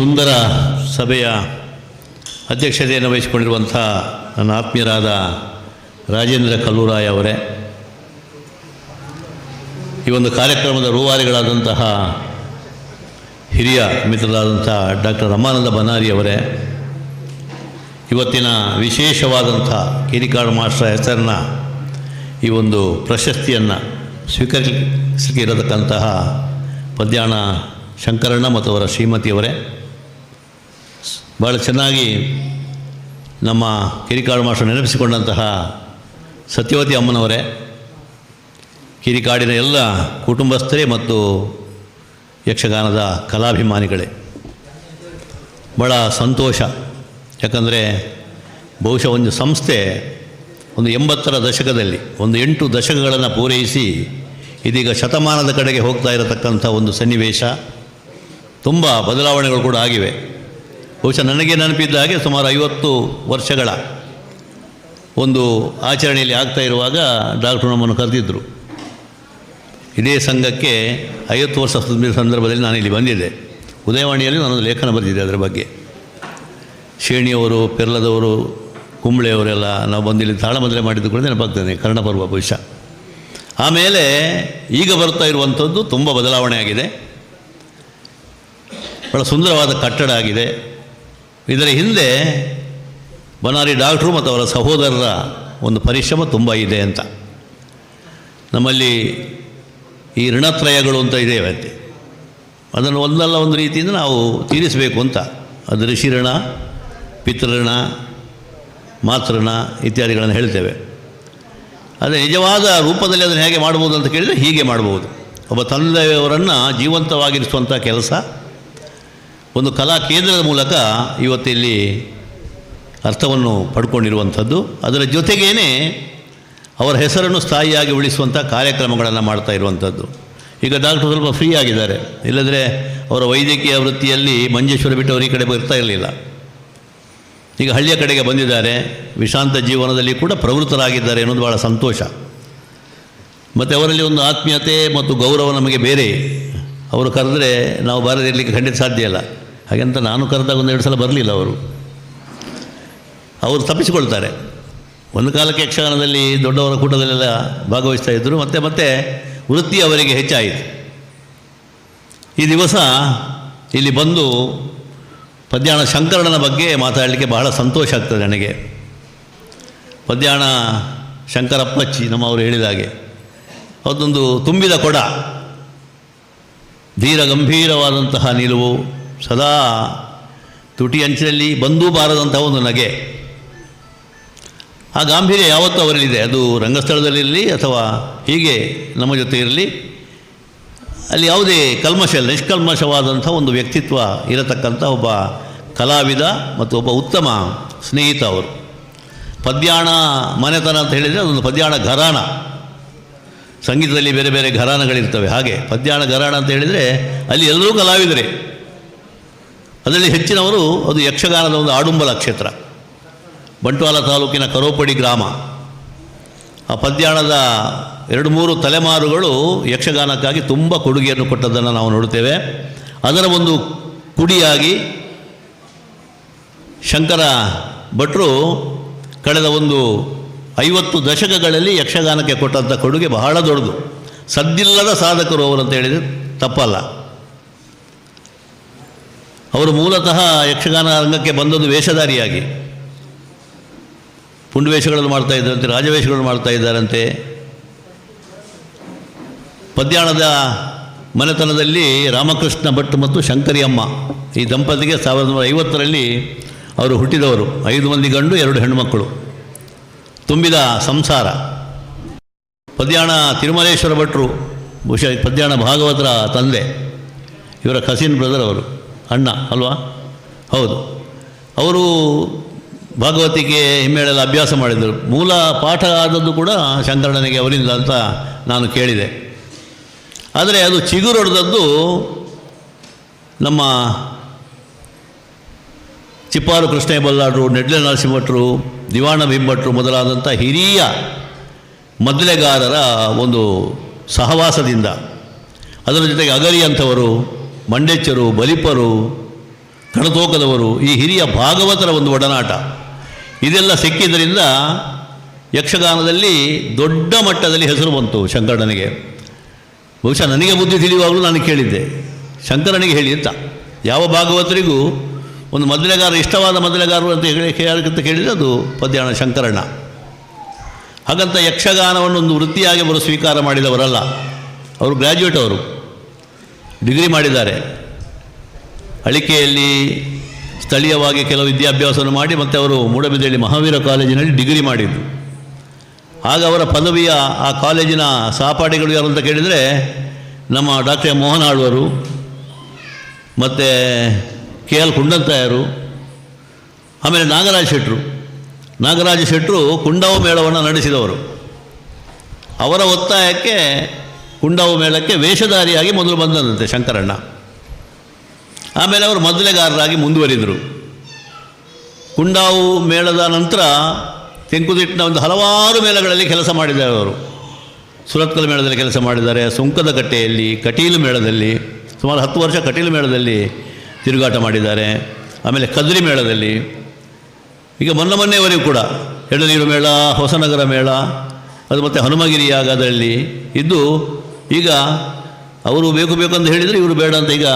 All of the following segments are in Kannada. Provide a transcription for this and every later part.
ಸುಂದರ ಸಭೆಯ ಅಧ್ಯಕ್ಷತೆಯನ್ನು ವಹಿಸಿಕೊಂಡಿರುವಂಥ ನನ್ನ ಆತ್ಮೀಯರಾದ ರಾಜೇಂದ್ರ ಕಲ್ಲೂರಾಯ ಅವರೇ, ಈ ಒಂದು ಕಾರ್ಯಕ್ರಮದ ರೂವಾರಿಗಳಾದಂತಹ ಹಿರಿಯ ಮಿತ್ರರಾದಂಥ ಡಾಕ್ಟರ್ ರಮಾನಂದ ಬನಾರಿ ಅವರೇ, ಇವತ್ತಿನ ವಿಶೇಷವಾದಂಥ ಕಿರಿಕಾಡು ಮಾಸ್ಟರ್ ಹೆಸರನ್ನ ಈ ಒಂದು ಪ್ರಶಸ್ತಿಯನ್ನು ಸ್ವೀಕರಿಸಲಿಕ್ಕೆ ಇರತಕ್ಕಂತಹ ಪದ್ಯಾಣ ಶಂಕರಣ್ಣ ಮತ್ತು ಅವರ ಶ್ರೀಮತಿಯವರೇ ಭಾಳ ಚೆನ್ನಾಗಿ ನಮ್ಮ ಕಿರಿಕಾಡು ಮಾಸ್ಟರ್ ನೆನಪಿಸಿಕೊಂಡಂತಹ ಸತ್ಯವತಿ ಅಮ್ಮನವರೇ, ಕಿರಿಕಾಡಿನ ಎಲ್ಲ ಕುಟುಂಬಸ್ಥರೇ ಮತ್ತು ಯಕ್ಷಗಾನದ ಕಲಾಭಿಮಾನಿಗಳೇ. ಭಾಳ ಸಂತೋಷ. ಯಾಕಂದರೆ ಬಹುಶಃ ಒಂದು ಸಂಸ್ಥೆ ಒಂದು ಎಂಬತ್ತರ ದಶಕದಲ್ಲಿ, ಒಂದು ಎಂಟು ದಶಕಗಳನ್ನು ಪೂರೈಸಿ ಇದೀಗ ಶತಮಾನದ ಕಡೆಗೆ ಹೋಗ್ತಾ ಇರತಕ್ಕಂಥ ಒಂದು ಸನ್ನಿವೇಶ. ತುಂಬ ಬದಲಾವಣೆಗಳು ಕೂಡ ಆಗಿವೆ. ಬಹುಶಃ ನನಗೆ ನೆನಪಿದ್ದ ಹಾಗೆ ಸುಮಾರು ಐವತ್ತು ವರ್ಷಗಳ ಒಂದು ಆಚರಣೆಯಲ್ಲಿ ಆಗ್ತಾ ಇರುವಾಗ ಡಾಕ್ಟ್ರು ನಮ್ಮನ್ನು ಕರೆದಿದ್ದರು ಇದೇ ಸಂಘಕ್ಕೆ ಐವತ್ತು ವರ್ಷ ಸಂದರ್ಭದಲ್ಲಿ ನಾನು ಇಲ್ಲಿ ಬಂದಿದ್ದೆ. ಉದಯವಾಣಿಯಲ್ಲಿ ನಾನೊಂದು ಲೇಖನ ಬರೆದಿದ್ದೆ ಅದರ ಬಗ್ಗೆ. ಶೇಣಿಯವರು, ಪೆರ್ಲದವರು, ಕುಂಬಳೆಯವರೆಲ್ಲ ನಾವು ಬಂದಿಲ್ಲಿ ತಾಳಮದ್ರೆ ಮಾಡಿದ್ದು ಕೂಡ ನೆನಪಾಗ್ತದೆ, ಕರ್ಣಪರ್ವ ಬಹುಶಃ. ಆಮೇಲೆ ಈಗ ಬರ್ತಾ ಇರುವಂಥದ್ದು ತುಂಬ ಬದಲಾವಣೆ ಆಗಿದೆ. ಭಾಳ ಸುಂದರವಾದ ಕಟ್ಟಡ ಆಗಿದೆ. ಇದರ ಹಿಂದೆ ಬನಾರಿ ಡಾಕ್ಟ್ರು ಮತ್ತು ಅವರ ಸಹೋದರರ ಒಂದು ಪರಿಶ್ರಮ ತುಂಬ ಇದೆ ಅಂತ. ನಮ್ಮಲ್ಲಿ ಈ ಋಣತ್ರಯಗಳು ಅಂತ ಇದ್ದೇವೆ ಅಂತೆ ಅದನ್ನು ಒಂದಲ್ಲ ಒಂದು ರೀತಿಯಿಂದ ನಾವು ತೀರಿಸಬೇಕು ಅಂತ. ಅದು ಋಷಿ ಋಣ ಪಿತೃಋಣ ಮಾತೃಣ ಇತ್ಯಾದಿಗಳನ್ನು ಹೇಳ್ತೇವೆ. ಅದೇ ನಿಜವಾದ ರೂಪದಲ್ಲಿ ಅದನ್ನು ಹೇಗೆ ಮಾಡ್ಬೋದು ಅಂತ ಕೇಳಿದರೆ ಹೀಗೆ ಮಾಡ್ಬೋದು ಒಬ್ಬ ತಂದೆಯವರನ್ನು ಜೀವಂತವಾಗಿರಿಸುವಂಥ ಕೆಲಸ ಒಂದು ಕಲಾ ಕೇಂದ್ರದ ಮೂಲಕ ಇವತ್ತಿಲ್ಲಿ ಅರ್ಥವನ್ನು ಪಡ್ಕೊಂಡಿರುವಂಥದ್ದು. ಅದರ ಜೊತೆಗೇನೆ ಅವರ ಹೆಸರನ್ನು ಸ್ಥಾಯಿಯಾಗಿ ಉಳಿಸುವಂಥ ಕಾರ್ಯಕ್ರಮಗಳನ್ನು ಮಾಡ್ತಾ ಇರುವಂಥದ್ದು. ಈಗ ಡಾಕ್ಟ್ರು ಸ್ವಲ್ಪ ಫ್ರೀ ಆಗಿದ್ದಾರೆ. ಇಲ್ಲದ್ರೆ ಅವರ ವೈದ್ಯಕೀಯ ವೃತ್ತಿಯಲ್ಲಿ ಮಂಜೇಶ್ವರ ಬಿಟ್ಟು ಅವರು ಈ ಕಡೆ ಬರ್ತಾ ಇರಲಿಲ್ಲ. ಈಗ ಹಳ್ಳಿಯ ಕಡೆಗೆ ಬಂದಿದ್ದಾರೆ. ವಿಶಾಂತ ಜೀವನದಲ್ಲಿ ಕೂಡ ಪ್ರವೃತ್ತರಾಗಿದ್ದಾರೆ ಅನ್ನೋದು ಭಾಳ ಸಂತೋಷ. ಮತ್ತು ಅವರಲ್ಲಿ ಒಂದು ಆತ್ಮೀಯತೆ ಮತ್ತು ಗೌರವ ನಮಗೆ ಬೇರೆ. ಅವರು ಕರೆದ್ರೆ ನಾವು ಬಾರದಿರಲಿಕ್ಕೆ ಖಂಡಿತ ಸಾಧ್ಯ ಇಲ್ಲ. ಹಾಗಂತ ನಾನು ಕರೆದಾಗ ಒಂದೆರಡು ಸಲ ಬರಲಿಲ್ಲ ಅವರು. ಅವರು ತಪ್ಪಿಸಿಕೊಳ್ತಾರೆ. ಒಂದು ಕಾಲಕ್ಕೆ ಯಕ್ಷಗಾನದಲ್ಲಿ ದೊಡ್ಡವರ ಕೂಟದಲ್ಲೆಲ್ಲ ಭಾಗವಹಿಸ್ತಾ ಇದ್ದರು ಮತ್ತೆ ಮತ್ತೆ ವೃತ್ತಿ ಅವರಿಗೆ ಹೆಚ್ಚಾಯಿತು. ಈ ದಿವಸ ಇಲ್ಲಿ ಬಂದು ಪದ್ಯಾಣ ಶಂಕರಣ್ಣನ ಬಗ್ಗೆ ಮಾತಾಡಲಿಕ್ಕೆ ಬಹಳ ಸಂತೋಷ ಆಗ್ತದೆ ನನಗೆ. ಪದ್ಯಾಣ ಶಂಕರಪ್ಪಚ್ಚಿ ನಮ್ಮವರು ಹೇಳಿದ ಹಾಗೆ. ಅದೊಂದು ತುಂಬಿದ ಕೊಡ. ಧೀರ ಗಂಭೀರವಾದಂತಹ ನಿಲುವು. ಸದಾ ತುಟಿ ಅಂಚಿನಲ್ಲಿ ಬಂದೂ ಬಾರದಂಥ ಒಂದು ನಗೆ. ಆ ಗಾಂಭೀರ್ಯ ಯಾವತ್ತೂ ಅವರಲ್ಲಿದೆ. ಅದು ರಂಗಸ್ಥಳದಲ್ಲಿರಲಿ ಅಥವಾ ಹೀಗೆ ನಮ್ಮ ಜೊತೆ ಇರಲಿ, ಅಲ್ಲಿ ಯಾವುದೇ ಕಲ್ಮಶ ಇಲ್ಲ. ನಿಷ್ಕಲ್ಮಶವಾದಂಥ ಒಂದು ವ್ಯಕ್ತಿತ್ವ ಇರತಕ್ಕಂಥ ಒಬ್ಬ ಕಲಾವಿದ ಮತ್ತು ಒಬ್ಬ ಉತ್ತಮ ಸ್ನೇಹಿತ ಅವರು. ಪದ್ಯಾಣ ಮನೆತನ ಅಂತ ಹೇಳಿದರೆ ಅದೊಂದು ಪದ್ಯಾಣ ಘರಾಣ. ಸಂಗೀತದಲ್ಲಿ ಬೇರೆ ಬೇರೆ ಘರಾನಗಳಿರ್ತವೆ ಹಾಗೆ ಪದ್ಯಾಣ ಘರಾಣ ಅಂತ ಹೇಳಿದರೆ ಅಲ್ಲಿ ಎಲ್ಲರೂ ಕಲಾವಿದರೇ. ಅದರಲ್ಲಿ ಹೆಚ್ಚಿನವರು ಅದು ಯಕ್ಷಗಾನದ ಒಂದು ಆಡುಂಬಲ ಕ್ಷೇತ್ರ. ಬಂಟ್ವಾಳ ತಾಲೂಕಿನ ಕರೋಪಡಿ ಗ್ರಾಮ. ಆ ಪದ್ಯಾಣದ ಎರಡು ಮೂರು ತಲೆಮಾರುಗಳು ಯಕ್ಷಗಾನಕ್ಕಾಗಿ ತುಂಬ ಕೊಡುಗೆಯನ್ನು ಕೊಟ್ಟದ್ದನ್ನು ನಾವು ನೋಡುತ್ತೇವೆ ಅದರ ಒಂದು ಕುಡಿಯಾಗಿ ಶಂಕರ ಭಟ್ರು ಕಳೆದ ಒಂದು ಐವತ್ತು ದಶಕಗಳಲ್ಲಿ ಯಕ್ಷಗಾನಕ್ಕೆ ಕೊಟ್ಟಂಥ ಕೊಡುಗೆ ಬಹಳ ದೊಡ್ಡದು. ಸದ್ದಿಲ್ಲದ ಸಾಧಕರು ಅವರು ಅಂತ ಹೇಳಿದರೆ ತಪ್ಪಲ್ಲ. ಅವರು ಮೂಲತಃ ಯಕ್ಷಗಾನ ರಂಗಕ್ಕೆ ಬಂದದ್ದು ವೇಷಧಾರಿಯಾಗಿ. ಪುಂಡವೇಷಗಳನ್ನು ಮಾಡ್ತಾ ಇದ್ದಾರಂತೆ, ರಾಜವೇಷಗಳನ್ನು ಮಾಡ್ತಾ ಇದ್ದಾರಂತೆ. ಪದ್ಯಾಣದ ಮನೆತನದಲ್ಲಿ ರಾಮಕೃಷ್ಣ ಭಟ್ ಮತ್ತು ಶಂಕರಿ ಅಮ್ಮ ಈ ದಂಪತಿಗೆ ಸಾವಿರದ ಒಂಬೈನೂರ ಐವತ್ತರಲ್ಲಿ ಅವರು ಹುಟ್ಟಿದವರು. ಐದು ಮಂದಿ ಗಂಡು, ಎರಡು ಹೆಣ್ಣುಮಕ್ಕಳು. ತುಂಬಿದ ಸಂಸಾರ. ಪದ್ಯಾಣ ತಿರುಮಲೇಶ್ವರ ಭಟ್ರು, ಬಹುಶಃ ಪದ್ಯಾಣ ಭಾಗವತರ ತಂದೆ. ಇವರ ಕಸಿನ್ ಬ್ರದರ್ ಅವರು. ಅಣ್ಣ, ಅಲ್ವಾ? ಹೌದು. ಅವರು ಭಾಗವತಿಗೆ ಹಿಮ್ಮೇಳೆಲ್ಲ ಅಭ್ಯಾಸ ಮಾಡಿದರು. ಮೂಲ ಪಾಠ ಆದದ್ದು ಕೂಡ ಶಂಕರಣ್ಣನಿಗೆ ಅವರಿಂದ ಅಂತ ನಾನು ಕೇಳಿದೆ. ಆದರೆ ಅದು ಚಿಗುರೊಡೆದದ್ದು ನಮ್ಮ ಚಿಪ್ಪಾರು ಕೃಷ್ಣ ಬಲ್ಲಾಡ್ರು ನೆಡ್ಲೆ ನರಸಿಂಹಟ್ರು, ದಿವಾಣ ಬಿಂಭಟ್ರು ಮೊದಲಾದಂಥ ಹಿರಿಯ ಮದ್ಲೆಗಾರರ ಒಂದು ಸಹವಾಸದಿಂದ ಅದರ ಜೊತೆಗೆ ಅಗರಿ ಅಂಥವರು ಮಂಡೆಚ್ಚರು, ಬಲಿಪರು, ಕಣತೋಕದವರು, ಈ ಹಿರಿಯ ಭಾಗವತರ ಒಂದು ಒಡನಾಟ. ಇದೆಲ್ಲ ಸಿಕ್ಕಿದ್ದರಿಂದ ಯಕ್ಷಗಾನದಲ್ಲಿ ದೊಡ್ಡ ಮಟ್ಟದಲ್ಲಿ ಹೆಸರು ಬಂತು ಶಂಕರನಿಗೆ. ಬಹುಶಃ ನನಗೆ ಬುದ್ಧಿ ತಿಳಿಯುವಾಗಲೂ ನಾನು ಕೇಳಿದ್ದೆ. ಶಂಕರನಿಗೆ ಹೇಳಿ ಅಂತ. ಯಾವ ಭಾಗವತರಿಗೂ ಒಂದು ಮದ್ಲೆಗಾರ ಇಷ್ಟವಾದ ಮದ್ಲೆಗಾರರು ಅಂತ ಹೇಳಿ ಅಂತ ಕೇಳಿದರೆ ಅದು ಪದ್ಯಾಣ ಶಂಕರಣ್ಣ. ಹಾಗಂತ ಯಕ್ಷಗಾನವನ್ನು ಒಂದು ವೃತ್ತಿಯಾಗಿ ಅವರು ಸ್ವೀಕಾರ ಮಾಡಿದವರಲ್ಲ. ಅವರು ಗ್ರ್ಯಾಜುಯೇಟ್ ಅವರು. ಡಿಗ್ರಿ ಮಾಡಿದ್ದಾರೆ. ಅಳಿಕೆಯಲ್ಲಿ ಸ್ಥಳೀಯವಾಗಿ ಕೆಲವು ವಿದ್ಯಾಭ್ಯಾಸವನ್ನು ಮಾಡಿ ಮತ್ತು ಅವರು ಮೂಡಬಿದಳ್ಳಿ ಮಹಾವೀರ ಕಾಲೇಜಿನಲ್ಲಿ ಡಿಗ್ರಿ ಮಾಡಿದ್ದು ಆಗ ಅವರ ಪದವಿಯ ಆ ಕಾಲೇಜಿನ ಸಹಪಾಠಿಗಳು ಯಾರು ಅಂತ ಕೇಳಿದರೆ ನಮ್ಮ ಡಾಕ್ಟರ್ ಮೋಹನ್ ಆಳ್ವರು, ಮತ್ತು ಕೆ ಎಲ್ ಕುಂಡಂತಾಯರು ಆಮೇಲೆ ನಾಗರಾಜ ಶೆಟ್ಟರು ನಾಗರಾಜ ಶೆಟ್ಟರು ಕುಂಡವ ಮೇಳವನ್ನು ನಡೆಸಿದವರು. ಅವರ ಒತ್ತಾಯಕ್ಕೆ ಕುಂಡವ ಮೇಳಕ್ಕೆ ವೇಷಧಾರಿಯಾಗಿ ಮೊದಲು ಬಂದಂತೆ ಶಂಕರಣ್ಣ. ಆಮೇಲೆ ಅವರು ಮೊದಲೆಗಾರರಾಗಿ ಮುಂದುವರಿದರು. ಕುಂಡಾವು ಮೇಳದ ನಂತರ ತೆಂಕುದಿಟ್ಟಿನ ಒಂದು ಹಲವಾರು ಮೇಳಗಳಲ್ಲಿ ಕೆಲಸ ಮಾಡಿದ್ದಾರೆ ಅವರು. ಸುರತ್ಕಲ್ ಮೇಳದಲ್ಲಿ ಕೆಲಸ ಮಾಡಿದ್ದಾರೆ, ಸುಂಕದ ಕಟ್ಟೆಯಲ್ಲಿ, ಕಟೀಲು ಮೇಳದಲ್ಲಿ, ಸುಮಾರು ಹತ್ತು ವರ್ಷ ಕಟೀಲು ಮೇಳದಲ್ಲಿ ತಿರುಗಾಟ ಮಾಡಿದ್ದಾರೆ. ಆಮೇಲೆ ಕದ್ರಿ ಮೇಳದಲ್ಲಿ, ಈಗ ಮೊನ್ನೆ ಮೊನ್ನೆವರೆಗೂ ಕೂಡ ಎಡನೀರು ಮೇಳ, ಹೊಸನಗರ ಮೇಳ, ಅದು ಮತ್ತು ಹನುಮಗಿರಿಯಾಗದಲ್ಲಿ ಇದ್ದು ಈಗ ಅವರು ಬೇಕು ಬೇಕು ಅಂತ ಹೇಳಿದರೆ ಇವರು ಬೇಡ ಅಂತ ಈಗ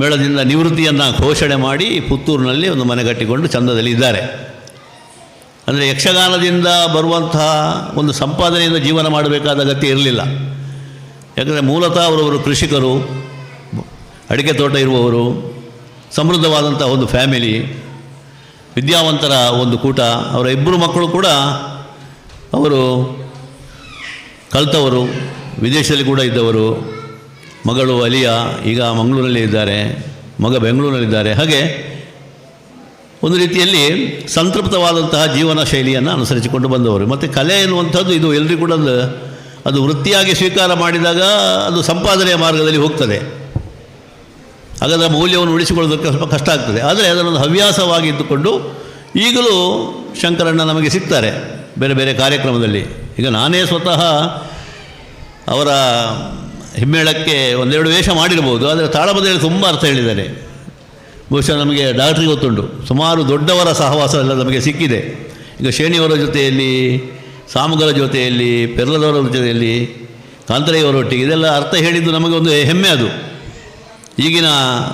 ಮೇಳದಿಂದ ನಿವೃತ್ತಿಯನ್ನು ಘೋಷಣೆ ಮಾಡಿ ಪುತ್ತೂರಿನಲ್ಲಿ ಒಂದು ಮನೆ ಕಟ್ಟಿಕೊಂಡು ಚಂದದಲ್ಲಿ ಇದ್ದಾರೆ. ಅಂದರೆ ಯಕ್ಷಗಾನದಿಂದ ಬರುವಂತಹ ಒಂದು ಸಂಪಾದನೆಯಿಂದ ಜೀವನ ಮಾಡಬೇಕಾದ ಅಗತ್ಯ ಇರಲಿಲ್ಲ. ಯಾಕಂದರೆ ಮೂಲತಃ ಅವರವರು ಕೃಷಿಕರು, ಅಡಿಕೆ ತೋಟ ಇರುವವರು ಸಮೃದ್ಧವಾದಂಥ ಒಂದು ಫ್ಯಾಮಿಲಿ, ವಿದ್ಯಾವಂತರ ಒಂದು ಕೂಟ, ಅವರ ಇಬ್ಬರು ಮಕ್ಕಳು ಕೂಡ ಅವರು ಕಲ್ತವರು ವಿದೇಶದಲ್ಲಿ ಕೂಡ ಇದ್ದವರು, ಮಗಳು ಅಲಿಯ ಈಗ ಮಂಗಳೂರಲ್ಲಿ ಇದ್ದಾರೆ, ಮಗ ಬೆಂಗಳೂರಲ್ಲಿದ್ದಾರೆ. ಹಾಗೆ ಒಂದು ರೀತಿಯಲ್ಲಿ ಸಂತೃಪ್ತವಾದಂತಹ ಜೀವನ ಶೈಲಿಯನ್ನು ಅನುಸರಿಸಿಕೊಂಡು ಬಂದವರು. ಮತ್ತು ಕಲೆ ಎನ್ನುವಂಥದ್ದು ಇದು ಎಲ್ಲರಿಗೂ ಕೂಡ ಅದು ವೃತ್ತಿಯಾಗಿ ಸ್ವೀಕಾರ ಮಾಡಿದಾಗ ಅದು ಸಂಪಾದನೆಯ ಮಾರ್ಗದಲ್ಲಿ ಹೋಗ್ತದೆ. ಹಾಗಾದರೆ ಮೌಲ್ಯವನ್ನು ಉಳಿಸಿಕೊಳ್ಳೋದಕ್ಕೆ ಸ್ವಲ್ಪ ಕಷ್ಟ ಆಗ್ತದೆ. ಆದರೆ ಅದನ್ನೊಂದು ಹವ್ಯಾಸವಾಗಿ ಇದ್ದುಕೊಂಡು ಈಗಲೂ ಶಂಕರಣ್ಣ ನಮಗೆ ಸಿಗ್ತಾರೆ, ಬೇರೆ ಬೇರೆ ಕಾರ್ಯಕ್ರಮದಲ್ಲಿ. ಈಗ ನಾನೇ ಸ್ವತಃ ಅವರ ಹಿಮ್ಮೇಳಕ್ಕೆ ಒಂದೆರಡು ವೇಷ ಮಾಡಿರ್ಬೋದು, ಆದರೆ ತಾಳಬದ್ದಲ್ಲಿ ತುಂಬ ಅರ್ಥ ಹೇಳಿದ್ದಾರೆ. ಬಹುಶಃ ನಮಗೆ ಡಾಕ್ಟ್ರಿಗೆ ಗೊತ್ತುಂಟು. ಸುಮಾರು ದೊಡ್ಡವರ ಸಹವಾಸ ಎಲ್ಲ ನಮಗೆ ಸಿಕ್ಕಿದೆ. ಈಗ ಶೇಣಿಯವರ ಜೊತೆಯಲ್ಲಿ ಸಾಮುಗರ ಜೊತೆಯಲ್ಲಿ, ಪೆರ್ಲದವರ ಜೊತೆಯಲ್ಲಿ ಕಾಂತರೆಯವರೊಟ್ಟಿಗೆ ಇದೆಲ್ಲ ಅರ್ಥ ಹೇಳಿದ್ದು ನಮಗೆ ಒಂದು ಹೆಮ್ಮೆ ಅದು. ಈಗಿನ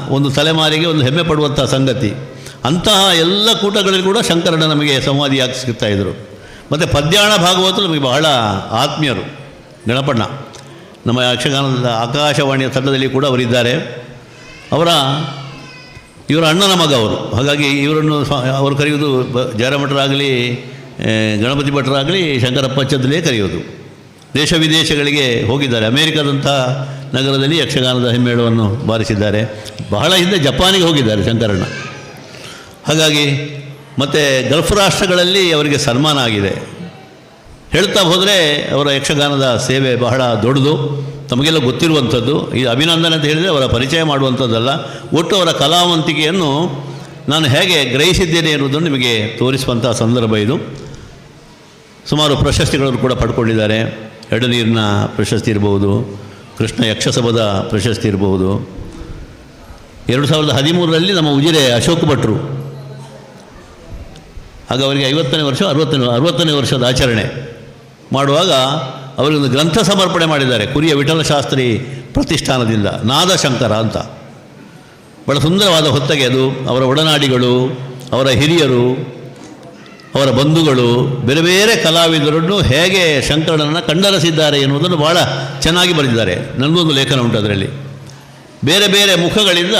ಒಂದು ತಲೆಮಾರಿಗೆ ಒಂದು ಹೆಮ್ಮೆ ಪಡುವಂಥ ಸಂಗತಿ. ಅಂತಹ ಎಲ್ಲ ಕೂಟಗಳಲ್ಲಿ ಕೂಡ ಶಂಕರಣ್ಣ ನಮಗೆ ಸಂವಾದಿಯಾಗಿ ಸಿಗ್ತಾ ಇದ್ದರು ಮತ್ತು ಪದ್ಯಾಣ ಭಾಗವತರು ನಮಗೆ ಬಹಳ ಆತ್ಮೀಯರು ಗಣಪಣ್ಣ ನಮ್ಮ ಯಕ್ಷಗಾನದ ಆಕಾಶವಾಣಿಯ ತಂಡದಲ್ಲಿ ಕೂಡ ಅವರಿದ್ದಾರೆ. ಅವರ, ಇವರ ಅಣ್ಣನ ಮಗ ಅವರು. ಹಾಗಾಗಿ ಇವರನ್ನು ಅವರು ಕರೆಯುವುದು ಬ, ಜಯರಾಮಠರಾಗಲಿ ಗಣಪತಿ ಭಟ್ರಾಗಲಿ ಶಂಕರಪ್ಪಚ್ಚದಲ್ಲೇ ಕರೆಯೋದು. ದೇಶ ವಿದೇಶಗಳಿಗೆ ಹೋಗಿದ್ದಾರೆ. ಅಮೇರಿಕಾದಂಥ ನಗರದಲ್ಲಿ ಯಕ್ಷಗಾನದ ಹೆಮ್ಮೇಳವನ್ನು ಬಾರಿಸಿದ್ದಾರೆ. ಬಹಳ ಹಿಂದೆ ಜಪಾನಿಗೆ ಹೋಗಿದ್ದಾರೆ ಶಂಕರಣ್ಣ. ಹಾಗಾಗಿ ಮತ್ತು ಗಲ್ಫ್ ರಾಷ್ಟ್ರಗಳಲ್ಲಿ ಅವರಿಗೆ ಸನ್ಮಾನ ಆಗಿದೆ. ಹೇಳ್ತಾ ಹೋದರೆ ಅವರ ಯಕ್ಷಗಾನದ ಸೇವೆ ಬಹಳ ದೊಡ್ಡದು. ತಮಗೆಲ್ಲ ಗೊತ್ತಿರುವಂಥದ್ದು. ಈ ಅಭಿನಂದನೆ ಅಂತ ಹೇಳಿದರೆ ಅವರ ಪರಿಚಯ ಮಾಡುವಂಥದ್ದಲ್ಲ. ಒಟ್ಟು ಅವರ ಕಲಾವಂತಿಕೆಯನ್ನು ನಾನು ಹೇಗೆ ಗ್ರಹಿಸಿದ್ದೇನೆ ಎನ್ನುವುದನ್ನು ನಿಮಗೆ ತೋರಿಸುವಂಥ ಸಂದರ್ಭ ಇದು. ಸುಮಾರು ಪ್ರಶಸ್ತಿಗಳನ್ನು ಕೂಡ ಪಡ್ಕೊಂಡಿದ್ದಾರೆ. ಎಡನೀರಿನ ಪ್ರಶಸ್ತಿ ಇರ್ಬೋದು, ಕೃಷ್ಣ ಯಕ್ಷಸಭದ ಪ್ರಶಸ್ತಿ ಇರಬಹುದು ಎರಡು ಸಾವಿರದ ಹದಿಮೂರರಲ್ಲಿ ನಮ್ಮ ಉಜಿರೆ ಅಶೋಕ್ ಭಟ್ರು ಆಗ ಅವರಿಗೆ ಐವತ್ತನೇ ವರ್ಷ, ಅರವತ್ತನೇ ಅರವತ್ತನೇ ವರ್ಷದ ಆಚರಣೆ. ಮಾಡುವಾಗ ಅವರಿಗೊಂದು ಗ್ರಂಥ ಸಮರ್ಪಣೆ ಮಾಡಿದ್ದಾರೆ, ಕುರಿಯ ವಿಠಲ ಶಾಸ್ತ್ರಿ ಪ್ರತಿಷ್ಠಾನದಿಂದ, ನಾದಶಂಕರ ಅಂತ. ಬಹಳ ಸುಂದರವಾದ ಹೊತ್ತಗೆ ಅದು, ಅವರ ಒಡನಾಡಿಗಳು, ಅವರ ಹಿರಿಯರು, ಅವರ ಬಂಧುಗಳು, ಬೇರೆ ಬೇರೆ ಕಲಾವಿದರನ್ನು ಹೇಗೆ ಶಂಕರನನ್ನು ಕಂಡರಿಸಿದ್ದಾರೆ ಎನ್ನುವುದನ್ನು ಭಾಳ ಚೆನ್ನಾಗಿ ಬರೆದಿದ್ದಾರೆ. ನನಗೊಂದು ಲೇಖನ ಉಂಟು ಅದರಲ್ಲಿ. ಬೇರೆ ಬೇರೆ ಮುಖಗಳಿಂದ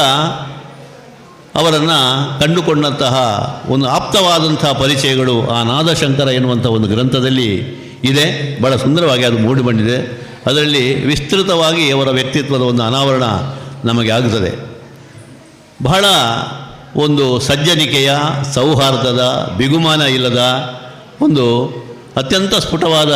ಅವರನ್ನು ಕಂಡುಕೊಂಡಂತಹ ಒಂದು ಆಪ್ತವಾದಂತಹ ಪರಿಚಯಗಳು ಆ ನಾದಶಂಕರ ಎನ್ನುವಂಥ ಒಂದು ಗ್ರಂಥದಲ್ಲಿ ಇದೆ. ಭಾಳ ಸುಂದರವಾಗಿ ಅದು ಮೂಡಿ ಬಂದಿದೆ. ಅದರಲ್ಲಿ ವಿಸ್ತೃತವಾಗಿ ಅವರ ವ್ಯಕ್ತಿತ್ವದ ಒಂದು ಅನಾವರಣ ನಮಗೆ ಆಗುತ್ತದೆ. ಬಹಳ ಒಂದು ಸಜ್ಜನಿಕೆಯ, ಸೌಹಾರ್ದದ, ಬಿಗುಮಾನ ಇಲ್ಲದ ಒಂದು ಅತ್ಯಂತ ಸ್ಫುಟವಾದ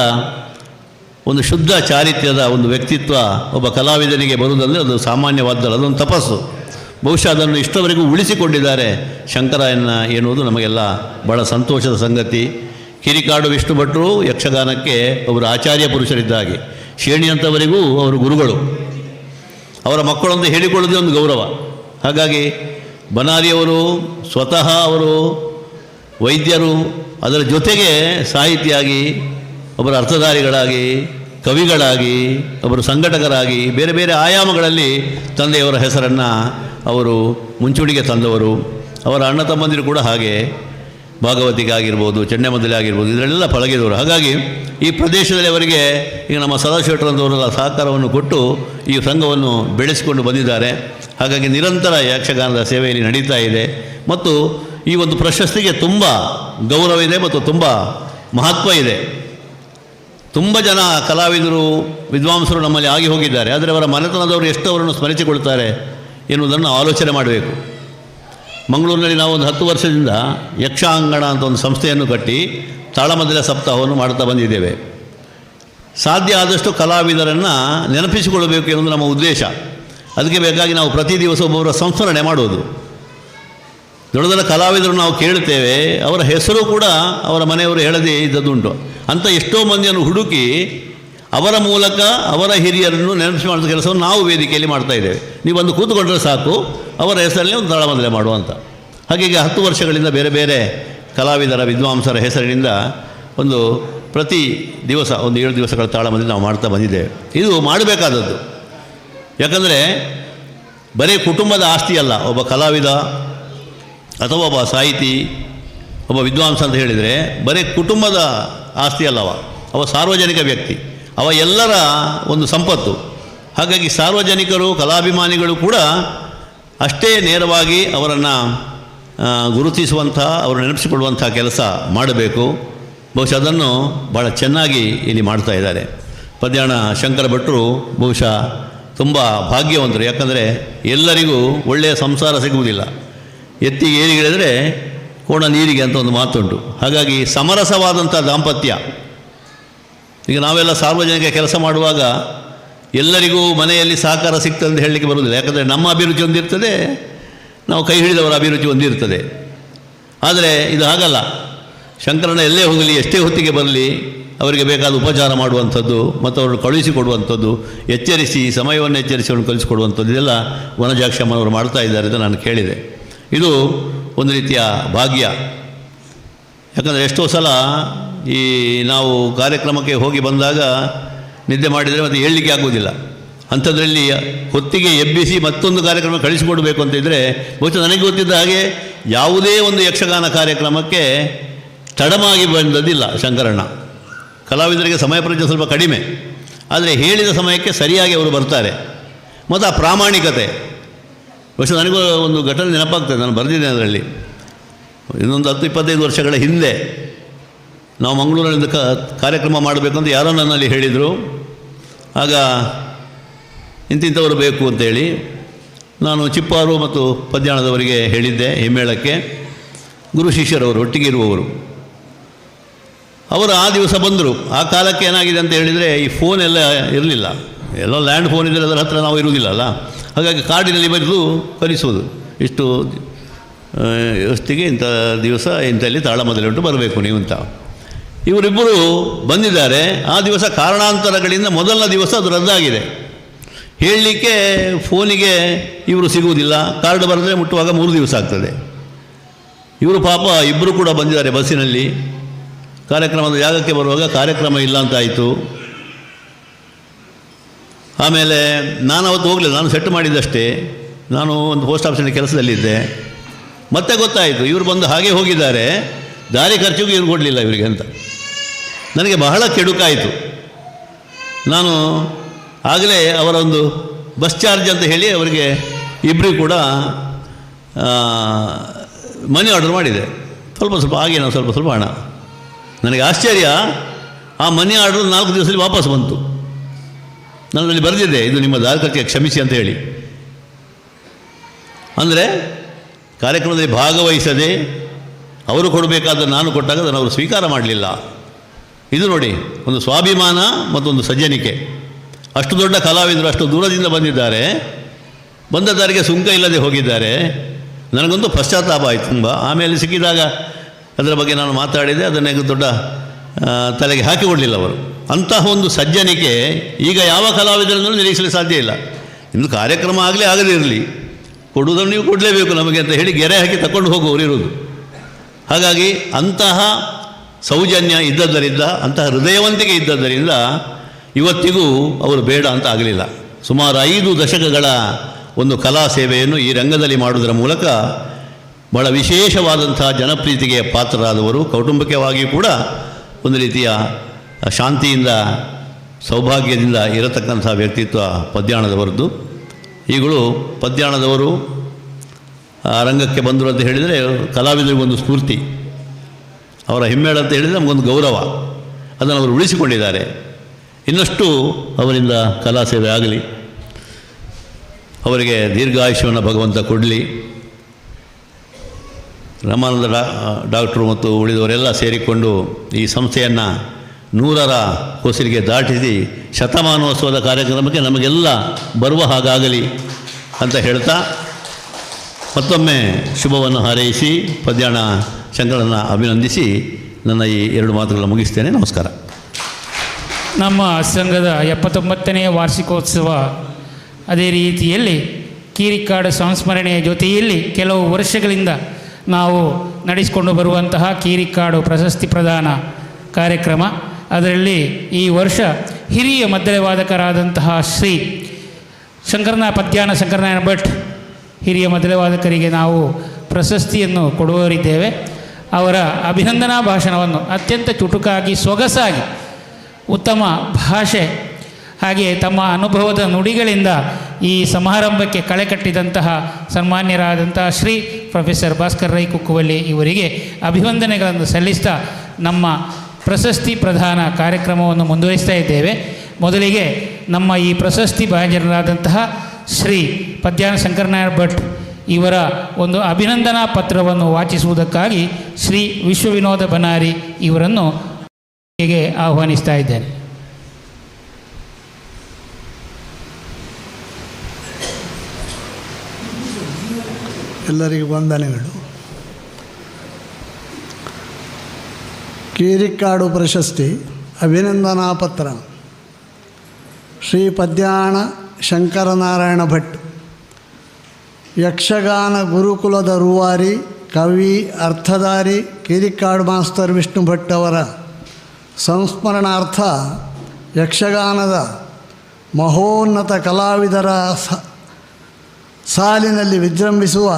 ಒಂದು ಶುದ್ಧ ಚಾರಿತ್ರ್ಯದ ಒಂದು ವ್ಯಕ್ತಿತ್ವ ಒಬ್ಬ ಕಲಾವಿದನಿಗೆ ಬರುವುದಂದರೆ ಅದು ಸಾಮಾನ್ಯವಾದ್ದಲ್ಲ ಅದೊಂದು ತಪಸ್ಸು. ಬಹುಶಃ ಅದನ್ನು ಇಷ್ಟವರೆಗೂ ಉಳಿಸಿಕೊಂಡಿದ್ದಾರೆ. ಶಂಕರಾಯನ ಎನ್ನುವುದು ನಮಗೆಲ್ಲ ಭಾಳ ಸಂತೋಷದ ಸಂಗತಿ. ಕಿರಿಕಾಡು ವಿಷ್ಣು ಭಟ್ರು ಯಕ್ಷಗಾನಕ್ಕೆ ಅವರು ಆಚಾರ್ಯ ಪುರುಷರಿದ್ದಾಗೆ. ಶ್ರೇಣಿ ಅಂತವರಿಗೂ ಅವರು ಗುರುಗಳು. ಅವರ ಮಕ್ಕಳೊಂದು ಹೇಳಿಕೊಳ್ಳೋದೇ ಒಂದು ಗೌರವ. ಹಾಗಾಗಿ ಬನಾರಿಯವರು ಸ್ವತಃ ಅವರು, ವೈದ್ಯರು ಅದರ ಜೊತೆಗೆ ಸಾಹಿತಿಯಾಗಿ, ಒಬ್ಬರ ಅರ್ಥಧಾರಿಗಳಾಗಿ ಕವಿಗಳಾಗಿ, ಅವರು ಸಂಘಟಕರಾಗಿ ಬೇರೆ ಬೇರೆ ಆಯಾಮಗಳಲ್ಲಿ ತಂದೆಯವರ ಹೆಸರನ್ನು ಅವರು ಮುಂಚೂಣಿಗೆ ತಂದವರು. ಅವರ ಅಣ್ಣ ತಮ್ಮಂದಿರು ಕೂಡ ಹಾಗೆ. ಭಾಗವತಿಗಾಗಿರ್ಬೋದು ಚಂಡಮದಲೆ ಆಗಿರ್ಬೋದು ಇದರಲ್ಲೆಲ್ಲ ಪಳಗಿದವರು. ಹಾಗಾಗಿ ಈ ಪ್ರದೇಶದಲ್ಲಿ ಅವರಿಗೆ ಈಗ ನಮ್ಮ ಸದಾಶಿವಟರಂತವರೆಲ್ಲ ಸಹಕಾರವನ್ನು ಕೊಟ್ಟು ಈ ಸಂಘವನ್ನು ಬೆಳೆಸಿಕೊಂಡು ಬಂದಿದ್ದಾರೆ. ಹಾಗಾಗಿ ನಿರಂತರ ಯಕ್ಷಗಾನದ ಸೇವೆಯಲ್ಲಿ ನಡೀತಾ ಇದೆ. ಮತ್ತು ಈ ಒಂದು ಪ್ರಶಸ್ತಿಗೆ ತುಂಬ ಗೌರವ ಇದೆ ಮತ್ತು ತುಂಬ ಮಹತ್ವ ಇದೆ. ತುಂಬ ಜನ ಕಲಾವಿದರು, ವಿದ್ವಾಂಸರು ನಮ್ಮಲ್ಲಿ ಆಗಿ ಹೋಗಿದ್ದಾರೆ. ಆದರೆ ಅವರ ಮನೆತನದವರು ಎಷ್ಟು ಅವರನ್ನು ಸ್ಮರಿಸಿಕೊಳ್ತಾರೆ ಎನ್ನುವುದನ್ನು ಆಲೋಚನೆ ಮಾಡಬೇಕು. ಮಂಗಳೂರಿನಲ್ಲಿ ನಾವು ಒಂದು ಹತ್ತು ವರ್ಷದಿಂದ ಯಕ್ಷಾಂಗಣ ಅಂತ ಒಂದು ಸಂಸ್ಥೆಯನ್ನು ಕಟ್ಟಿ ತಾಳಮದಲ ಸಪ್ತಾಹವನ್ನು ಮಾಡ್ತಾ ಬಂದಿದ್ದೇವೆ. ಸಾಧ್ಯ ಆದಷ್ಟು ಕಲಾವಿದರನ್ನು ನೆನಪಿಸಿಕೊಳ್ಳಬೇಕು ಎನ್ನುವುದು ನಮ್ಮ ಉದ್ದೇಶ. ಅದಕ್ಕೆ ಬೇಕಾಗಿ ನಾವು ಪ್ರತಿ ದಿವಸ ಒಬ್ಬೊಬ್ಬರ ಸಂಸ್ಮರಣೆ ಮಾಡೋದು. ದೊಡ್ಡ ದೊಡ್ಡ ಕಲಾವಿದರು ನಾವು ಕೇಳ್ತೇವೆ ಅವರ ಹೆಸರು ಕೂಡ ಅವರ ಮನೆಯವರು ಹೇಳದೇ ಇದ್ದದ್ದುಂಟು. ಅಂಥ ಎಷ್ಟೋ ಮಂದಿಯನ್ನು ಹುಡುಕಿ ಅವರ ಮೂಲಕ ಅವರ ಹಿರಿಯರನ್ನು ನೆನಪಿಸಿ ಮಾಡಿದ ಕೆಲಸವನ್ನು ನಾವು ವೇದಿಕೆಯಲ್ಲಿ ಮಾಡ್ತಾ ಇದ್ದೇವೆ. ನೀವು ಒಂದು ಕೂತ್ಕೊಂಡ್ರೆ ಸಾಕು, ಅವರ ಹೆಸರಲ್ಲಿ ಒಂದು ತಾಳಮದ್ದಲೆ ಮಾಡುವಂಥ ಹಾಗಾಗಿ ಹತ್ತು ವರ್ಷಗಳಿಂದ ಬೇರೆ ಬೇರೆ ಕಲಾವಿದರ, ವಿದ್ವಾಂಸರ ಹೆಸರಿನಿಂದ ಒಂದು ಪ್ರತಿ ದಿವಸ, ಒಂದು ಏಳು ದಿವಸಗಳ ತಾಳಮದ್ದಲೆ ನಾವು ಮಾಡ್ತಾ ಬಂದಿದ್ದೇವೆ. ಇದು ಮಾಡಬೇಕಾದದ್ದು. ಯಾಕಂದರೆ ಬರೀ ಕುಟುಂಬದ ಆಸ್ತಿ ಅಲ್ಲ, ಒಬ್ಬ ಕಲಾವಿದ ಅಥವಾ ಒಬ್ಬ ಸಾಹಿತಿ, ಒಬ್ಬ ವಿದ್ವಾಂಸ ಅಂತ ಹೇಳಿದರೆ, ಬರೀ ಕುಟುಂಬದ ಆಸ್ತಿ ಅಲ್ಲವ, ಅವ ಸಾರ್ವಜನಿಕ ವ್ಯಕ್ತಿ, ಅವ ಎಲ್ಲರ ಒಂದು ಸಂಪತ್ತು. ಹಾಗಾಗಿ ಸಾರ್ವಜನಿಕರು, ಕಲಾಭಿಮಾನಿಗಳು ಕೂಡ ಅಷ್ಟೇ ನೇರವಾಗಿ ಅವರನ್ನು ಗುರುತಿಸುವಂಥ, ಅವರು ನೆನಪಿಸಿಕೊಳ್ಳುವಂಥ ಕೆಲಸ ಮಾಡಬೇಕು. ಬಹುಶಃ ಅದನ್ನು ಭಾಳ ಚೆನ್ನಾಗಿ ಇಲ್ಲಿ ಮಾಡ್ತಾ ಇದ್ದಾರೆ. ಪದ್ಯಾಣ ಶಂಕರ ಭಟ್ರು ಬಹುಶಃ ತುಂಬ ಭಾಗ್ಯವಂತರು. ಯಾಕಂದರೆ ಎಲ್ಲರಿಗೂ ಒಳ್ಳೆಯ ಸಂಸಾರ ಸಿಗುವುದಿಲ್ಲ. ಎತ್ತಿಗೆ ಏರಿಗಿಳಿದ್ರೆ ಕೋಣ ನೀರಿಗೆ ಅಂತ ಒಂದು ಮಾತುಂಟು. ಹಾಗಾಗಿ ಸಮರಸವಾದಂಥ ದಾಂಪತ್ಯ. ಈಗ ನಾವೆಲ್ಲ ಸಾರ್ವಜನಿಕ ಕೆಲಸ ಮಾಡುವಾಗ ಎಲ್ಲರಿಗೂ ಮನೆಯಲ್ಲಿ ಸಹಕಾರ ಸಿಗ್ತದೆ ಅಂತ ಹೇಳಲಿಕ್ಕೆ ಬರುವುದಿಲ್ಲ. ಯಾಕಂದರೆ ನಮ್ಮ ಅಭಿರುಚಿ ಒಂದಿರ್ತದೆ, ನಾವು ಕೈ ಹಿಡಿದವರ ಅಭಿರುಚಿ ಒಂದಿರ್ತದೆ. ಆದರೆ ಇದು ಹಾಗಲ್ಲ. ಶಂಕರನ ಎಲ್ಲೇ ಹೋಗಲಿ, ಎಷ್ಟೇ ಹೊತ್ತಿಗೆ ಬರಲಿ, ಅವರಿಗೆ ಬೇಕಾದ ಉಪಚಾರ ಮಾಡುವಂಥದ್ದು ಮತ್ತು ಅವರನ್ನು ಕಳುಹಿಸಿಕೊಡುವಂಥದ್ದು, ಎಚ್ಚರಿಸಿ ಸಮಯವನ್ನು ಎಚ್ಚರಿಸಿ ಅವರನ್ನು ಕಲಿಸಿಕೊಡುವಂಥದ್ದು ಇದೆಲ್ಲ ವನಜಾಕ್ಷಮ್ಮನವರು ಮಾಡ್ತಾ ಇದ್ದಾರೆ ಅಂತ ನಾನು ಕೇಳಿದೆ. ಇದು ಒಂದು ರೀತಿಯ ಭಾಗ್ಯ. ಯಾಕಂದರೆ ಎಷ್ಟೋ ಸಲ ಈ ನಾವು ಕಾರ್ಯಕ್ರಮಕ್ಕೆ ಹೋಗಿ ಬಂದಾಗ ನಿದ್ದೆ ಮಾಡಿದರೆ ಮತ್ತು ಹೇಳಲಿಕ್ಕೆ ಆಗುವುದಿಲ್ಲ. ಅಂಥದ್ರಲ್ಲಿ ಹೊತ್ತಿಗೆ ಎಬ್ಬಿಸಿ ಮತ್ತೊಂದು ಕಾರ್ಯಕ್ರಮ ಕಳಿಸಿಕೊಡಬೇಕು ಅಂತ ಇದ್ದರೆ ಬಹುಶಃ ನನಗೆ ಗೊತ್ತಿದ್ದ ಹಾಗೆ ಯಾವುದೇ ಒಂದು ಯಕ್ಷಗಾನ ಕಾರ್ಯಕ್ರಮಕ್ಕೆ ತಡಮಾಗಿ ಬಂದದ್ದಿಲ್ಲ ಶಂಕರಣ್ಣ. ಕಲಾವಿದರಿಗೆ ಸಮಯ ಪ್ರಜ್ಞೆ ಸ್ವಲ್ಪ ಕಡಿಮೆ. ಆದರೆ ಹೇಳಿದ ಸಮಯಕ್ಕೆ ಸರಿಯಾಗಿ ಅವರು ಬರ್ತಾರೆ. ಮತ್ತು ಆ ಪ್ರಾಮಾಣಿಕತೆ ಬಹುಶಃ ನನಗೂ ಒಂದು ಘಟನೆ ನೆನಪಾಗ್ತದೆ, ನಾನು ಬರೆದಿದ್ದೇನೆ ಅದರಲ್ಲಿ. ಇನ್ನೊಂದು ಹತ್ತು ಇಪ್ಪತ್ತೈದು ವರ್ಷಗಳ ಹಿಂದೆ ನಾವು ಮಂಗಳೂರಿನಿಂದ ಕ, ಕಾರ್ಯಕ್ರಮ ಮಾಡಬೇಕಂತ ಯಾರೋ ನನ್ನಲ್ಲಿ ಹೇಳಿದರು. ಆಗ ಇಂತಿಂಥವರು ಬೇಕು ಅಂತೇಳಿ ನಾನು ಚಿಪ್ಪಾರು ಮತ್ತು ಪದ್ಯಾಣದವರಿಗೆ ಹೇಳಿದ್ದೆ ಹಿಮ್ಮೇಳಕ್ಕೆ. ಗುರು ಶಿಷ್ಯರವರು, ಒಟ್ಟಿಗೆ ಇರುವವರು. ಅವರು ಆ ದಿವಸ ಬಂದರು. ಆ ಕಾಲಕ್ಕೆ ಏನಾಗಿದೆ ಅಂತ ಹೇಳಿದರೆ ಈ ಫೋನ್ ಎಲ್ಲ ಇರಲಿಲ್ಲ. ಎಲ್ಲೋ ಲ್ಯಾಂಡ್ ಫೋನ್ ಇದ್ದರೆ ಅದರ ಹತ್ರ ನಾವು ಇರುವುದಿಲ್ಲಲ್ಲ ಹಾಗಾಗಿ ಕಾರ್ಡಿನಲ್ಲಿ ಬರೆದು ಕಲಿಸೋದು ಇಷ್ಟು ವ್ಯವಸ್ಥೆಗೆ ಇಂಥ ದಿವಸ ಇಂಥಲ್ಲಿ ಉಂಟು ಬರಬೇಕು ನೀವು ಅಂತ. ಇವರಿಬ್ಬರು ಬಂದಿದ್ದಾರೆ. ಆ ದಿವಸ ಕಾರಣಾಂತರಗಳಿಂದ ಮೊದಲನೇ ದಿವಸ ಅದು ರದ್ದಾಗಿದೆ. ಹೇಳಲಿಕ್ಕೆ ಫೋನಿಗೆ ಇವರು ಸಿಗುವುದಿಲ್ಲ. ಕಾರ್ಡ್ ಬರೆದ್ರೆ ಮುಟ್ಟುವಾಗ ಮೂರು ದಿವಸ ಆಗ್ತದೆ. ಇವರು ಪಾಪ ಇಬ್ಬರು ಕೂಡ ಬಂದಿದ್ದಾರೆ ಬಸ್ಸಿನಲ್ಲಿ. ಕಾರ್ಯಕ್ರಮದ ಜಾಗಕ್ಕೆ ಬರುವಾಗ ಕಾರ್ಯಕ್ರಮ ಇಲ್ಲ ಅಂತ ಆಯಿತು. ಆಮೇಲೆ ನಾನು ಅವತ್ತು ಹೋಗಲಿಲ್ಲ, ನಾನು ಸೆಟ್ ಮಾಡಿದ್ದಷ್ಟೇ. ನಾನು ಒಂದು ಪೋಸ್ಟ್ ಆಫೀಸಿನ ಕೆಲಸದಲ್ಲಿದ್ದೆ. ಮತ್ತೆ ಗೊತ್ತಾಯಿತು, ಇವರು ಬಂದು ಹಾಗೆ ಹೋಗಿದ್ದಾರೆ. ದಾರಿ ಖರ್ಚಿಗೂ ಇವ್ರು ಕೊಡಲಿಲ್ಲ ಇವರಿಗೆ ಅಂತ. ನನಗೆ ಬಹಳ ಕೆಡುಕಾಯಿತು. ನಾನು ಆಗಲೇ ಅವರ ಒಂದು ಬಸ್ ಚಾರ್ಜ್ ಅಂತ ಹೇಳಿ ಅವರಿಗೆ ಇಬ್ಬರಿಗೂ ಕೂಡ ಮನಿ ಆರ್ಡರ್ ಮಾಡಿದೆ. ಸ್ವಲ್ಪ ಸ್ವಲ್ಪ ಹಾಗೆ ನಾವು ಸ್ವಲ್ಪ ಸ್ವಲ್ಪ ಹಣ. ನನಗೆ ಆಶ್ಚರ್ಯ, ಆ ಮನಿ ಆರ್ಡರ್ ನಾಲ್ಕು ದಿವಸದಲ್ಲಿ ವಾಪಸ್ ಬಂತು. ನನ್ನಲ್ಲಿ ಬರೆದಿದೆ, ಇದು ನಿಮ್ಮ ದಾರಿಕಕ್ಕೆ ಕ್ಷಮಿಸಿ ಅಂತ ಹೇಳಿ. ಅಂದರೆ, ಕಾರ್ಯಕ್ರಮದಲ್ಲಿ ಭಾಗವಹಿಸದೆ ಅವರು ಕೊಡಬೇಕಾದ ನಾನು ಕೊಟ್ಟಾಗ ಅದನ್ನು ಅವರು ಸ್ವೀಕಾರ ಮಾಡಲಿಲ್ಲ. ಇದು ನೋಡಿ, ಒಂದು ಸ್ವಾಭಿಮಾನ ಮತ್ತೊಂದು ಸಜ್ಜನಿಕೆ. ಅಷ್ಟು ದೊಡ್ಡ ಕಲಾವಿದರು ಅಷ್ಟು ದೂರದಿಂದ ಬಂದಿದ್ದಾರೆ. ಬಂದ ದಾರಿಗೆ ಸುಂಕ ಇಲ್ಲದೆ ಹೋಗಿದ್ದಾರೆ. ನನಗಂತೂ ಪಶ್ಚಾತ್ತಾಪ ಆಯಿತು ತುಂಬ. ಆಮೇಲೆ ಸಿಕ್ಕಿದಾಗ ಅದರ ಬಗ್ಗೆ ನಾನು ಮಾತಾಡಿದೆ, ಅದನ್ನೇ ದೊಡ್ಡ ತಲೆಗೆ ಹಾಕಿಕೊಡಲಿಲ್ಲ ಅವರು. ಅಂತಹ ಒಂದು ಸಜ್ಜನಿಕೆ ಈಗ ಯಾವ ಕಲಾವಿದರನ್ನು ನಿರೀಕ್ಷಿಸಲು ಸಾಧ್ಯ ಇಲ್ಲ. ಇನ್ನು ಕಾರ್ಯಕ್ರಮ ಆಗಲೇ ಆಗದೇ ಇರಲಿ. ಕೊಡುವುದನ್ನು ನೀವು ಕೊಡಲೇಬೇಕು ನಮಗೆ ಅಂತ ಹೇಳಿ ಗೆರೆ ಹಾಕಿ ತಗೊಂಡು ಹೋಗುವವರು ಇರುವುದು. ಹಾಗಾಗಿ ಅಂತಹ ಸೌಜನ್ಯ ಇದ್ದದ್ದರಿಂದ, ಅಂತಹ ಹೃದಯವಂತಿಕೆ ಇದ್ದದ್ದರಿಂದ ಇವತ್ತಿಗೂ ಅವರು ಬೇಡ ಅಂತ ಆಗಲಿಲ್ಲ. ಸುಮಾರು ಐದು ದಶಕಗಳ ಒಂದು ಕಲಾ ಸೇವೆಯನ್ನು ಈ ರಂಗದಲ್ಲಿ ಮಾಡುವುದರ ಮೂಲಕ ಬಹಳ ವಿಶೇಷವಾದಂತಹ ಜನಪ್ರೀತಿಗೆ ಪಾತ್ರರಾದವರು ಕೌಟುಂಬಿಕವಾಗಿಯೂ ಕೂಡ ಒಂದು ರೀತಿಯ ಶಾಂತಿಯಿಂದ, ಸೌಭಾಗ್ಯದಿಂದ ಇರತಕ್ಕಂಥ ವ್ಯಕ್ತಿತ್ವ ಪದ್ಯಾಣದವರದ್ದು. ಈಗಳು ಪದ್ಯಾಣದವರು ರಂಗಕ್ಕೆ ಬಂದರು ಅಂತ ಹೇಳಿದರೆ ಕಲಾವಿದರಿಗೊಂದು ಸ್ಫೂರ್ತಿ. ಅವರ ಹಿಮ್ಮೇಳ ಅಂತ ಹೇಳಿದರೆ ನಮಗೊಂದು ಗೌರವ. ಅದನ್ನು ಅವರು ಉಳಿಸಿಕೊಂಡಿದ್ದಾರೆ. ಇನ್ನಷ್ಟು ಅವರಿಂದ ಕಲಾ ಸೇವೆ ಆಗಲಿ, ಅವರಿಗೆ ದೀರ್ಘಾಯುಷ್ಯವನ್ನು ಭಗವಂತ ಕೊಡಲಿ. ರಾಮಾನಂದ ಡಾ, ಡಾಕ್ಟ್ರು ಮತ್ತು ಉಳಿದವರೆಲ್ಲ ಸೇರಿಕೊಂಡು ಈ ಸಂಸ್ಥೆಯನ್ನು ನೂರರ ಹೊಸರಿಗೆ ದಾಟಿಸಿ ಶತಮಾನೋತ್ಸವದ ಕಾರ್ಯಕ್ರಮಕ್ಕೆ ನಮಗೆಲ್ಲ ಬರುವ ಹಾಗಾಗಲಿ ಅಂತ ಹೇಳ್ತಾ ಮತ್ತೊಮ್ಮೆ ಶುಭವನ್ನು ಹಾರೈಸಿ ಪದ್ಯಾಣ ಶಂಕರನ್ನು ಅಭಿನಂದಿಸಿ ನನ್ನ ಈ ಎರಡು ಮಾತುಗಳನ್ನು ಮುಗಿಸ್ತೇನೆ. ನಮಸ್ಕಾರ. ನಮ್ಮ ಸಂಘದ ಎಪ್ಪತ್ತೊಂಬತ್ತನೇ ವಾರ್ಷಿಕೋತ್ಸವ ಅದೇ ರೀತಿಯಲ್ಲಿ ಕೀರಿಕಾಡು ಸಂಸ್ಮರಣೆಯ ಜೊತೆಯಲ್ಲಿ ಕೆಲವು ವರ್ಷಗಳಿಂದ ನಾವು ನಡೆಸಿಕೊಂಡು ಬರುವಂತಹ ಕೀರಿಕಾಡು ಪ್ರಶಸ್ತಿ ಪ್ರದಾನ ಕಾರ್ಯಕ್ರಮ ಅದರಲ್ಲಿ ಈ ವರ್ಷ ಹಿರಿಯ ಮದ್ದಳೆವಾದಕರಾದಂತಹ ಶ್ರೀ ಶಂಕರನ ಪದ್ಯಾನ ಶಂಕರನಾರಾಯಣ ಭಟ್ ಹಿರಿಯ ಮದ್ದಳೆವಾದಕರಿಗೆ ನಾವು ಪ್ರಶಸ್ತಿಯನ್ನು ಕೊಡುವವರಿದ್ದೇವೆ. ಅವರ ಅಭಿನಂದನಾ ಭಾಷಣವನ್ನು ಅತ್ಯಂತ ಚುಟುಕಾಗಿ, ಸೊಗಸಾಗಿ, ಉತ್ತಮ ಭಾಷೆ ಹಾಗೆ ತಮ್ಮ ಅನುಭವದ ನುಡಿಗಳಿಂದ ಈ ಸಮಾರಂಭಕ್ಕೆ ಕಳೆ ಕಟ್ಟಿದಂತಹ ಸನ್ಮಾನ್ಯರಾದಂತಹ ಶ್ರೀ ಪ್ರೊಫೆಸರ್ ಭಾಸ್ಕರ್ ರೈ ಕುಕ್ಕುವಲ್ಲಿ ಇವರಿಗೆ ಅಭಿವಂದನೆಗಳನ್ನು ಸಲ್ಲಿಸ್ತಾ ನಮ್ಮ ಪ್ರಶಸ್ತಿ ಪ್ರಧಾನ ಕಾರ್ಯಕ್ರಮವನ್ನು ಮುಂದುವರಿಸ್ತಾ ಇದ್ದೇವೆ. ಮೊದಲಿಗೆ ನಮ್ಮ ಈ ಪ್ರಶಸ್ತಿ ಭಾಜನರಾದಂತಹ ಶ್ರೀ ಪದ್ಯಾನ ಶಂಕರನಾರಾಯಣ ಭಟ್ ಇವರ ಒಂದು ಅಭಿನಂದನಾ ಪತ್ರವನ್ನು ವಾಚಿಸುವುದಕ್ಕಾಗಿ ಶ್ರೀ ವಿಶ್ವವಿನೋದ ಬನಾರಿ ಇವರನ್ನು ಆಹ್ವಾನಿಸ್ತಾ ಇದ್ದೇನೆ. ಎಲ್ಲರಿಗೂ ವಂದನೆಗಳು. ಕೀರಿಕಾಡು ಪ್ರಶಸ್ತಿ ಅಭಿನಂದನಾ ಪತ್ರ ಶ್ರೀ ಪದ್ಯಾಣ ಶಂಕರನಾರಾಯಣ ಭಟ್. ಯಕ್ಷಗಾನ ಗುರುಕುಲದ ರೂವಾರಿ ಕವಿ, ಅರ್ಥಧಾರಿ, ಕಿರಿಕಾಡು ಮಾಸ್ತರ್ ವಿಷ್ಣು ಭಟ್ ಅವರ ಸಂಸ್ಮರಣಾರ್ಥ ಯಕ್ಷಗಾನದ ಮಹೋನ್ನತ ಕಲಾವಿದರ ಸಾಲಿನಲ್ಲಿ ವಿಜೃಂಭಿಸುವ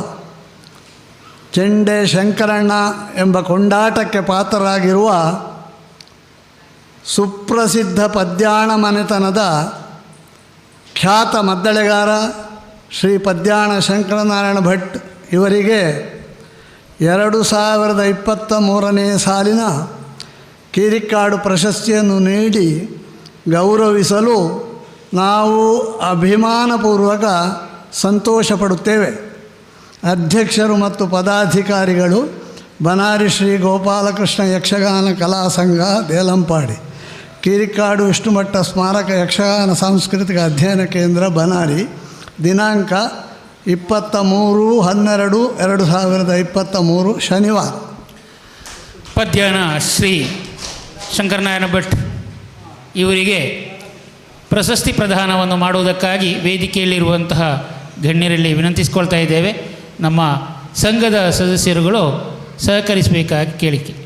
ಚೆಂಡೆ ಶಂಕರಣ್ಣ ಎಂಬ ಕೊಂಡಾಟಕ್ಕೆ ಪಾತ್ರರಾಗಿರುವ ಸುಪ್ರಸಿದ್ಧ ಪದ್ಯಾಣ ಮನೆತನದ ಖ್ಯಾತ ಮದ್ದಳೆಗಾರ ಶ್ರೀ ಪದ್ಯಾಣ ಶಂಕರನಾರಾಯಣ ಭಟ್ ಇವರಿಗೆ ಎರಡು ಸಾವಿರದ ಇಪ್ಪತ್ತ ಮೂರನೇ ಸಾಲಿನ ಕಿರಿಕಾಡು ಪ್ರಶಸ್ತಿಯನ್ನು ನೀಡಿ ಗೌರವಿಸಲು ನಾವು ಅಭಿಮಾನಪೂರ್ವಕ ಸಂತೋಷಪಡುತ್ತೇವೆ. ಅಧ್ಯಕ್ಷರು ಮತ್ತು ಪದಾಧಿಕಾರಿಗಳು ಬನಾರಿ ಶ್ರೀ ಗೋಪಾಲಕೃಷ್ಣ ಯಕ್ಷಗಾನ ಕಲಾ ಸಂಘ ದೇಲಂಪಾಡಿ, ಕಿರಿಕಾಡು ವಿಷ್ಣುಮಟ್ಟ ಸ್ಮಾರಕ ಯಕ್ಷಗಾನ ಸಾಂಸ್ಕೃತಿಕ ಅಧ್ಯಯನ ಕೇಂದ್ರ ಬನಾರಿ, ದಿನಾಂಕ ಇಪ್ಪತ್ತ ಮೂರು ಹನ್ನೆರಡು ಎರಡು ಸಾವಿರದ ಇಪ್ಪತ್ತ ಮೂರು ಶನಿವಾರ. ಪದ್ಯನ ಶ್ರೀ ಶಂಕರನಾರಾಯಣ ಭಟ್ ಇವರಿಗೆ ಪ್ರಶಸ್ತಿ ಪ್ರದಾನವನ್ನು ಮಾಡುವುದಕ್ಕಾಗಿ ವೇದಿಕೆಯಲ್ಲಿರುವಂತಹ ಗಣ್ಯರಲ್ಲಿ ವಿನಂತಿಸಿಕೊಳ್ತಾ ಇದ್ದೇವೆ. ನಮ್ಮ ಸಂಘದ ಸದಸ್ಯರುಗಳು ಸಹಕರಿಸಬೇಕಾಗಿ ಕೇಳಿಕೆ.